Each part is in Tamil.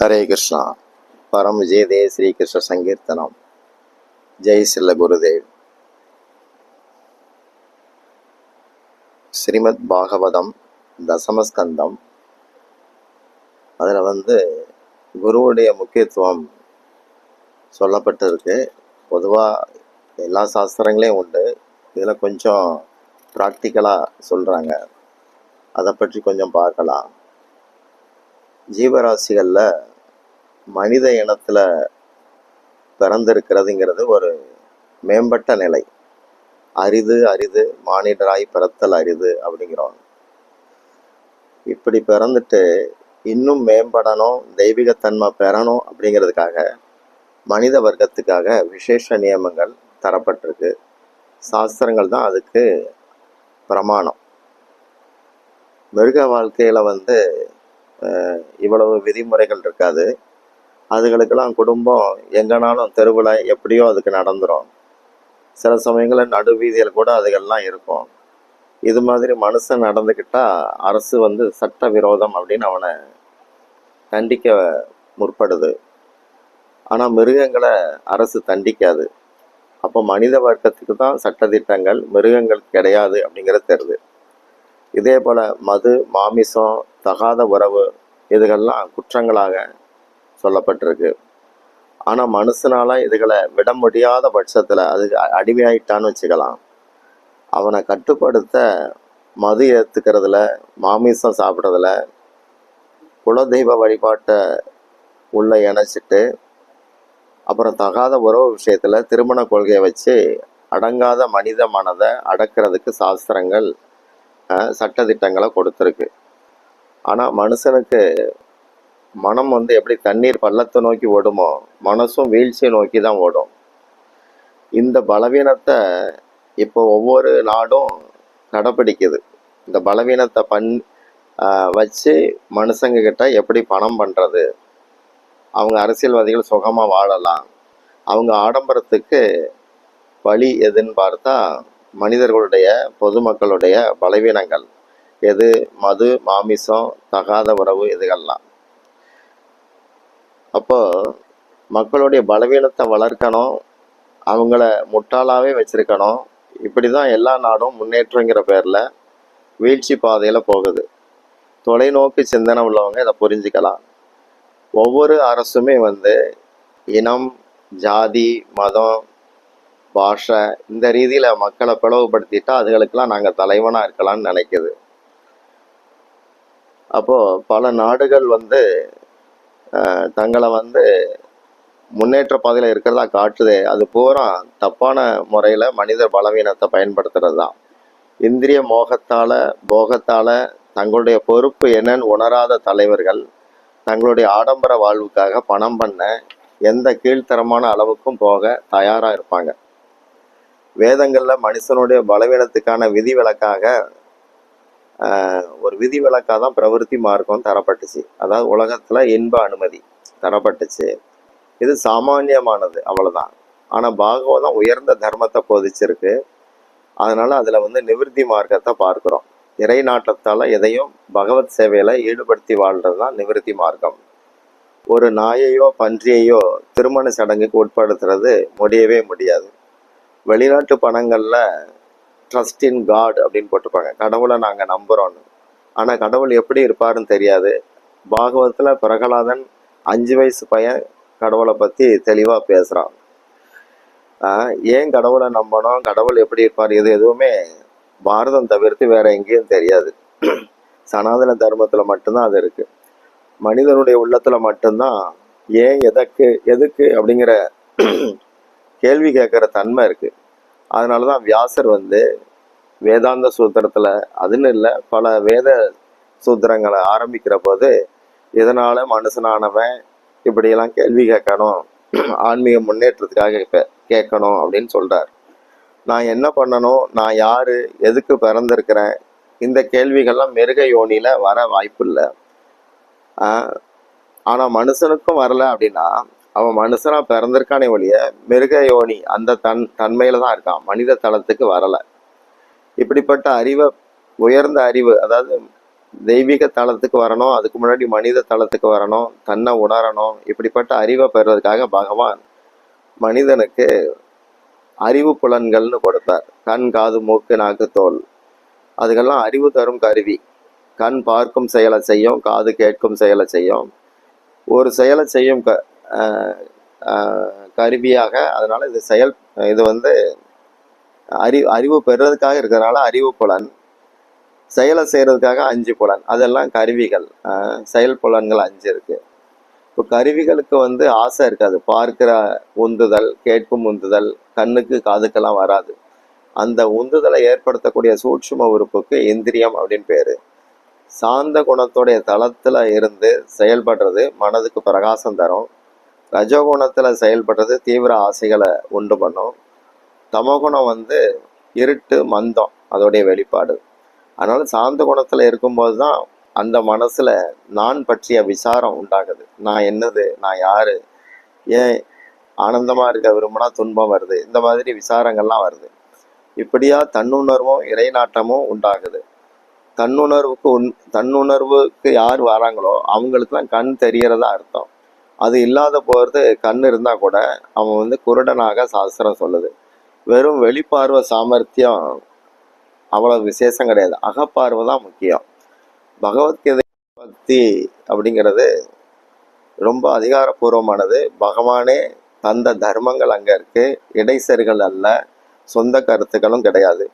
ஹரே கிருஷ்ணா. பரம் விஜயதே ஸ்ரீகிருஷ்ண சங்கீர்த்தனம். ஜெய் சில்ல குருதேவ். ஸ்ரீமத் பாகவதம் தசமஸ்கந்தம். அதில் வந்து குருவுடைய முக்கியத்துவம் சொல்லப்பட்டிருக்கு. பொதுவாக எல்லா சாஸ்திரங்களையும் உண்டு. இதில் கொஞ்சம் ப்ராக்டிக்கலாக சொல்கிறாங்க அதை பற்றி கொஞ்சம் பார்க்கலாம். ஜீவராசிகளில் மனித இனத்தில் பிறந்திருக்கிறதுங்கிறது ஒரு மேம்பட்ட நிலை. அரிது அரிது மானிடராய் பிறத்தல் அரிது அப்படிங்கிறோம் இப்படி பிறந்துட்டு இன்னும் மேம்படணும் தெய்வீகத்தன்மை பெறணும் அப்படிங்கிறதுக்காக மனித வர்க்கத்துக்காக விசேஷ நியமங்கள் தரப்பட்டிருக்கு. சாஸ்திரங்கள் தான் அதுக்கு பிரமாணம். மிருக வாழ்க்கையில் வந்து இவ்வளவு விதிமுறைகள் இருக்காது. அதுகளுக்கெல்லாம் குடும்பம் எங்கனாலும் தெருவில் எப்படியோ அதுக்கு நடந்துரும். சில சமயங்களில் நடு வீதியில் கூட அதுகள்லாம் இருக்கும். இது மாதிரி மனுஷன் நடந்துக்கிட்டா அரசு வந்து சட்ட விரோதம் அப்படின்னு அவனை தண்டிக்க முற்படுது. ஆனால் மிருகங்களை அரசு தண்டிக்காது. அப்போ மனித வர்க்கத்துக்கு தான் சட்டதிட்டங்கள் மிருகங்கள் கிடையாது அப்படிங்கிறது தெரியுது இதே போல் மது மாமிசம் தகாத உறவு இதுகள்லாம் குற்றங்களாக சொல்லப்பட்டிருக்கு. ஆனால் மனுஷனால் இதுகளை விட முடியாத பட்சத்தில் அதுக்கு அடிமையாயிட்டான்னு வச்சுக்கலாம். அவனை கட்டுப்படுத்த மது ஏற்றுக்கிறதுல மாமிசம் சாப்பிட்றதுல குலதெய்வ வழிபாட்டை உள்ள இணைச்சிட்டு அப்புறம் தகாத உறவு விஷயத்தில் திருமண கொள்கையை வச்சு அடங்காத மனித மனதை அடக்கிறதுக்கு சாஸ்திரங்கள் சட்டத்திட்டங்களை கொடுத்துருக்கு. ஆனால் மனுஷனுக்கு மனம் வந்து எப்படி தண்ணீர் பள்ளத்தை நோக்கி ஓடுமோ மனசும் வீழ்ச்சியை நோக்கி தான் ஓடும். இந்த பலவீனத்தை இப்போ ஒவ்வொரு நாடும் கடைப்பிடிக்குது. இந்த பலவீனத்தை பண் வச்சு மனுஷங்க கிட்ட எப்படி பணம் பண்ணுறது அவங்க அரசியல்வாதிகள் சுகமாக வாழலாம். அவங்க ஆடம்பரத்துக்கு வழி எதுன்னு பார்த்தா மனிதர்களுடைய பொதுமக்களுடைய பலவீனங்கள். எது? மது மாமிசம் தகாத உறவு இதுகள்லாம். அப்போ மக்களுடைய பலவீனத்தை வளர்க்கணும் அவங்கள முட்டாளாகவே வச்சிருக்கணும். இப்படி தான் எல்லா நாடும் முன்னேற்றங்கிற பேரில் வீழ்ச்சி பாதையில் போகுது. தொலைநோக்கு சிந்தனை உள்ளவங்க இதை புரிஞ்சுக்கலாம். ஒவ்வொரு அரசுமே வந்து இனம் ஜாதி மதம் பாஷை இந்த ரீதியில் மக்களை பிளவுபடுத்திட்டா அதுகளுக்கெல்லாம் நாங்கள் தலைவனாக இருக்கலாம்னு நினைக்குது. அப்போது பல நாடுகள் வந்து தங்களை வந்து முன்னேற்ற பாதையில் இருக்கிறதா காட்டுதே. அது பூரா தப்பான முறையில் மனித பலவீனத்தை பயன்படுத்துறது தான் இந்திரிய மோகத்தால் போகத்தால் தங்களுடைய பொறுப்பு என்னன்னு உணராத தலைவர்கள் தங்களுடைய ஆடம்பர வாழ்வுக்காக பணம் பண்ண எந்த கீழ்த்தரமான அளவுக்கும் போக தயாராக இருப்பாங்க. வேதங்களில் மனுஷனுடைய பலவீனத்துக்கான விதிவிலக்காக ஆஹ், ஒரு விதிவிலக்காக தான் பிரவருத்தி மார்க்கம் தரப்பட்டுச்சு. அதாவது உலகத்தில் இன்ப அனுமதி தரப்பட்டுச்சு. இது சாமானியமானது அவ்வளோதான் ஆனால் பாகவதம் உயர்ந்த தர்மத்தை போதிச்சிருக்கு. அதனால் அதில் வந்து நிவிருத்தி மார்க்கத்தை பார்க்குறோம். இறை நாட்டத்தால் எதையும் பகவத் சேவையில் ஈடுபடுத்தி வாழ்கிறது தான் நிவிருத்தி மார்க்கம். ஒரு நாயையோ பன்றியையோ திருமண சடங்குக்கு உட்படுத்துறது முடியவே முடியாது. வெளிநாட்டு பணங்களில் ட்ரஸ்ட் இன் காட் அப்படின்னு போட்டிருப்பாங்க. கடவுளை நாங்கள் நம்புகிறோன்னு ஆனால் கடவுள் எப்படி இருப்பாருன்னு தெரியாது. பாகவத்தில் பிரகலாதன் அஞ்சு வயசு பையன் கடவுளை பற்றி தெளிவாக பேசுகிறான் ஏன் கடவுளை நம்பணும்? கடவுள் எப்படி இருப்பார்? இது எதுவுமே பாரதம் தவிர்த்து வேற எங்கேயும் தெரியாது. சனாதன தர்மத்தில் மட்டும்தான் அது இருக்குது மனிதனுடைய உள்ளத்தில் மட்டும்தான் ஏன் எதற்கு எதுக்கு அப்படிங்கிற கேள்வி கேட்குற தன்மை இருக்குது அதனால தான் வியாசர் வந்து வேதாந்த சூத்திரத்தில் அதுன்னு இல்லை பல வேத சூத்திரங்களை ஆரம்பிக்கிற போது இதனால் மனுஷனானவன் இப்படியெல்லாம் கேள்வி கேட்கணும் ஆன்மீக முன்னேற்றத்துக்காக கேட்கணும் அப்படின்னு சொல்கிறார் நான் என்ன பண்ணணும் நான் யார் எதுக்கு பிறந்திருக்கிறேன் இந்த கேள்விகள்லாம் மிருக யோனியில் வர வாய்ப்பு இல்லை. ஆனால் மனுஷனுக்கும் வரல அப்படின்னா அவன் மனுஷனா பிறந்திருக்கானே ஒழிய மிருக யோனி அந்த தன் தன்மையில தான் இருக்கான். மனித தளத்துக்கு வரலை. இப்படிப்பட்ட அறிவை உயர்ந்த அறிவு அதாவது தெய்வீக தளத்துக்கு வரணும் அதுக்கு முன்னாடி மனித தளத்துக்கு வரணும் தன்னை உணரணும் இப்படிப்பட்ட அறிவை பெறுவதற்காக பகவான் மனிதனுக்கு அறிவு புலன்கள்னு கொடுத்தார் கண் காது மூக்கு நாக்கு தோல். அதுக்கெல்லாம் அறிவு தரும் கருவி. கண் பார்க்கும் செயலை செய்யும் காது கேட்கும் செயலை செய்யும். ஒரு செயலை செய்யும் க கருவியாக அதனால் இது செயல் இது வந்து அறி அறிவு பெறுறதுக்காக இருக்கிறதுனால அறிவு புலன் செயலை செய்கிறதுக்காக அஞ்சு புலன் அதெல்லாம் கருவிகள். செயல் புலன்கள் அஞ்சு இருக்குது இப்போ கருவிகளுக்கு வந்து ஆசை இருக்காது. பார்க்கிற உந்துதல் கேட்கும் உந்துதல் கண்ணுக்கு காதுக்கெல்லாம் வராது. அந்த உந்துதலை ஏற்படுத்தக்கூடிய சூட்சும உறுப்புக்கு இந்திரியம் அப்படின்னு பேர். சாந்த குணத்துடைய தளத்தில் இருந்து செயல்படுறது மனதுக்கு பிரகாசம் தரும். ரஜோகுணத்தில் செயல்படுறது தீவிர ஆசைகளை உண்டு பண்ணும். தமோகுணம் வந்து இருட்டு மந்தம் அதோடைய வெளிப்பாடு. அதனால் சாந்த குணத்தில் இருக்கும்போது தான் அந்த மனசில் நான் பற்றிய விசாரம் உண்டாகுது. நான் என்னது நான் யார் ஏன் ஆனந்தமாக இருக்க விரும்பினா துன்பம் வருது இந்த மாதிரி விசாரங்கள்லாம் வருது. இப்படியா தன்னுணர்வும் இறைநாட்டமும் உண்டாகுது. தன்னுணர்வுக்கு உன் தன்னுணர்வுக்கு யார் வராங்களோ அவங்களுக்குலாம் கண் தெரியறதா அர்த்தம். அது இல்லாத போகிறது கண் இருந்தால் கூட அவன் வந்து குருடனாக சாஸ்திரம் சொல்லுது. வெறும் வெளிப்பார்வை சாமர்த்தியம் அவ்வளோ விசேஷம் கிடையாது. அகப்பார்வை தான் முக்கியம். பகவத்கீதை பக்தி அப்படிங்கிறது ரொம்ப அதிகாரப்பூர்வமானது. பகவானே தந்த தர்மங்கள் அங்கே இருக்குது இடைசர்கள் அல்ல. சொந்த கருத்துக்களும் கிடையாது.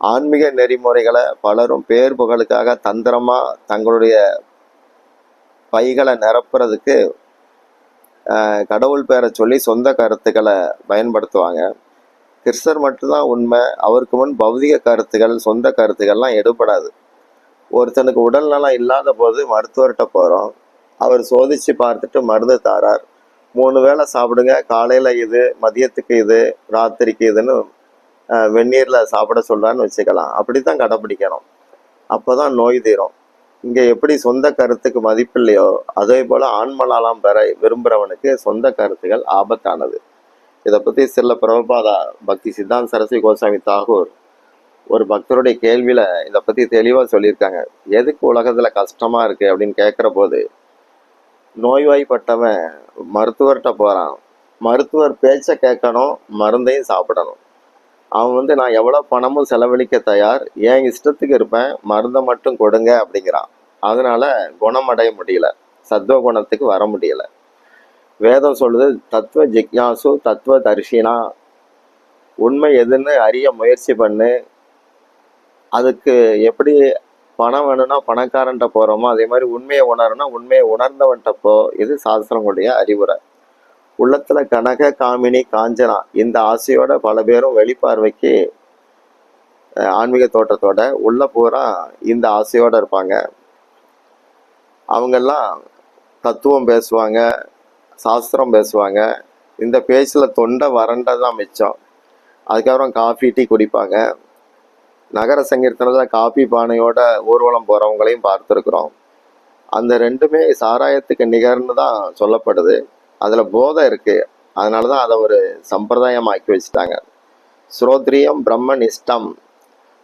ஆன்மீக நெறிமுறைகளை பலரும் பேர் புகழுக்காக தந்திரமாக தங்களுடைய பைகளை நிரப்புறதுக்கு கடவுள் பேரை சொல்லி சொந்த கருத்துக்களை பயன்படுத்துவாங்க. கிறிஸ்தர் மட்டும்தான் உண்மை அவருக்கு முன் பௌதிக கருத்துக்கள் சொந்த கருத்துக்கள்லாம் எடுபடாது. ஒருத்தனுக்கு உடல் நலம் இல்லாத போது மருத்துவர்கிட்ட போகிறோம் அவர் சோதிச்சு பார்த்துட்டு மருந்து தாரார். மூணு வேளை சாப்பிடுங்க காலையில் இது மதியத்துக்கு இது ராத்திரிக்கு இதுன்னு வெந்நீரில் சாப்பிட சொல்கிறான்னு வச்சுக்கலாம். அப்படி தான் கடைப்பிடிக்கணும் அப்போ தான் நோய் தீரும். இங்கே எப்படி சொந்த கருத்துக்கு மதிப்பில்லையோ அதே போல் ஆண்மலாலாம் பெற விரும்புகிறவனுக்கு சொந்த கருத்துகள் ஆபத்தானது. இதை பற்றி சில பிரபுபாதா பக்தி சித்தாந்த் சரஸ்வதி கோசாமி தாகூர் ஒரு பக்தருடைய கேள்வியில் இதை பற்றி தெளிவாக சொல்லியிருக்காங்க. எதுக்கு உலகத்தில் கஷ்டமாக இருக்குது அப்படின்னு கேட்குற போது நோய்வாய்ப்பட்டவன் மருத்துவர்கிட்ட போகிறான் மருத்துவர் பேச்சை கேட்கணும் மருந்தையும் சாப்பிடணும். அவன் வந்து நான் எவ்வளோ பணமும் செலவழிக்க தயார் என் இஷ்டத்துக்கு இருப்பேன் மருந்தை மட்டும் கொடுங்க அப்படிங்கிறான். அதனால குணமடைய முடியல. சத்துவ குணத்துக்கு வர முடியல. வேதம் சொல்லுது தத்துவ ஜிக்யாசு தத்துவ தரிசினா உண்மை எதுன்னு அறிய முயற்சி பண்ணு. அதுக்கு எப்படி பணம் வேணும்னா பணக்காரன்ட்ட போகிறோமோ அதே மாதிரி உண்மையை உணரணும்னா உண்மையை உணர்ந்தவன்ட்ட போ. இது சாஸ்திரங்களுடைய அறிவுரை. உள்ளத்தில் கனக காமினி காஞ்சனா இந்த ஆசையோட பல பேரும் வெளிப்பார்வைக்கு ஆன்மீக தோட்டத்தோட உள்ள பூரா இந்த ஆசையோடு இருப்பாங்க. அவங்கெல்லாம் தத்துவம் பேசுவாங்க சாஸ்திரம் பேசுவாங்க. இந்த பேச்சில் தொண்டை வறண்டதான் மிச்சம். அதுக்கப்புறம் காஃபி டீ குடிப்பாங்க. நகர சங்கீர்த்தனத்தில் காஃபி பானையோட ஊர்வலம் போகிறவங்களையும் பார்த்துருக்குறோம். அந்த ரெண்டுமே சாராயத்துக்கு நிகர்னு தான் சொல்லப்படுது. அதில் போதை இருக்குது அதனால தான் அதை ஒரு சம்பிரதாயமாக்கி வச்சுட்டாங்க. ஸ்ரோத்ரியம் பிரம்ம நிஷ்டம்.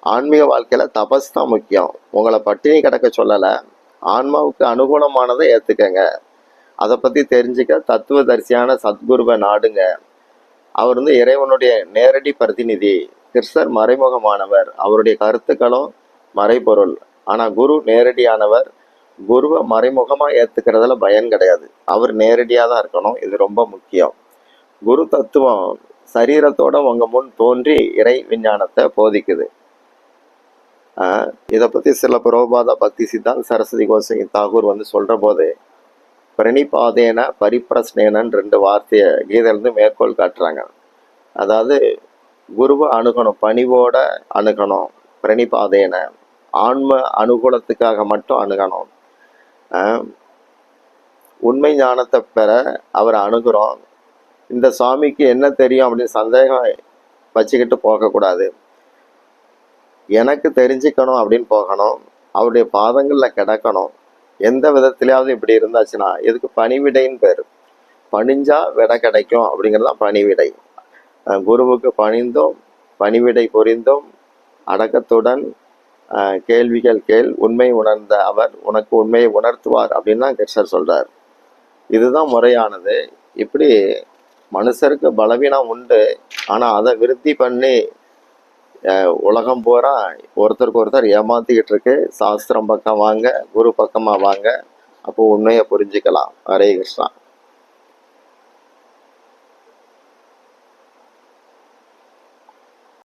ஆன்மீக வாழ்க்கையில் தபஸ் தான் முக்கியம். உங்களை பட்டினி கிடக்க சொல்லலை. ஆன்மாவுக்கு அனுகூலமானதை ஏற்றுக்கங்க அதை பற்றி தெரிஞ்சுக்க தத்துவதரிசியான சத்குருவை நாடுங்க. அவர் வந்து இறைவனுடைய நேரடி பிரதிநிதி கிருஷ்ணர் மறைமுகமானவர். அவருடைய கருத்துக்களும் மறைபொருள். ஆனால் குரு நேரடியானவர். குருவை மறைமுகமாக ஏற்றுக்கிறதுல பயன் கிடையாது. அவர் நேரடியாக தான் இருக்கணும். இது ரொம்ப முக்கியம். குரு தத்துவம் சரீரத்தோட உங்கள் முன் தோன்றி இறை விஞ்ஞானத்தை போதிக்குது. இதை பற்றி சில புரோபாத பக்தி சித்தாந்த் சரஸ்வதி கோசை தாகூர் வந்து சொல்கிற போது பிரணிபாதேன பரிப்பிரஸ்னேனன்னு ரெண்டு வார்த்தையை கீதையிலிருந்து மேற்கோள் காட்டுறாங்க. அதாவது குருவை அணுகணும் பணிவோட அணுகணும் பிரணிபாதேன. ஆன்ம அனுகூலத்துக்காக மட்டும் அணுகணும். உண்மை ஞானத்தை பெற அவரை அணுகிறோம். இந்த சுவாமிக்கு என்ன தெரியும் அப்படின்னு சந்தேகம் வச்சுக்கிட்டு போகக்கூடாது. எனக்கு தெரிஞ்சுக்கணும் அப்படின்னு போகணும். அவருடைய பாதங்களில் கிடக்கணும். எந்த விதத்திலேயாவது இப்படி இருந்தாச்சுன்னா இதுக்கு பணிவிடைன்னு பேர். பணிஞ்சா விடை கிடைக்கும் அப்படிங்கிறது தான் பணிவிடை குருவுக்கு பணிந்தும் பணிவிடை புரிந்தும். அடக்கத்துடன் கேள்விகள் கேள் உண்மை உணர்ந்த அவர் உனக்கு உண்மையை உணர்த்துவார் அப்படின்னு தான் கிருஷ்ணர் சொல்கிறார் இதுதான் முறையானது. இப்படி மனுஷருக்கு பலவீனம் உண்டு. ஆனால் அதை விருத்தி பண்ணி உலகம் பூரா ஒருத்தருக்கு ஒருத்தர் ஏமாத்திக்கிட்டு இருக்கு சாஸ்திரம் பக்கம் வாங்க குரு பக்கமாக வாங்க. அப்போ உண்மையை புரிஞ்சுக்கலாம். ஹரே கிருஷ்ணா.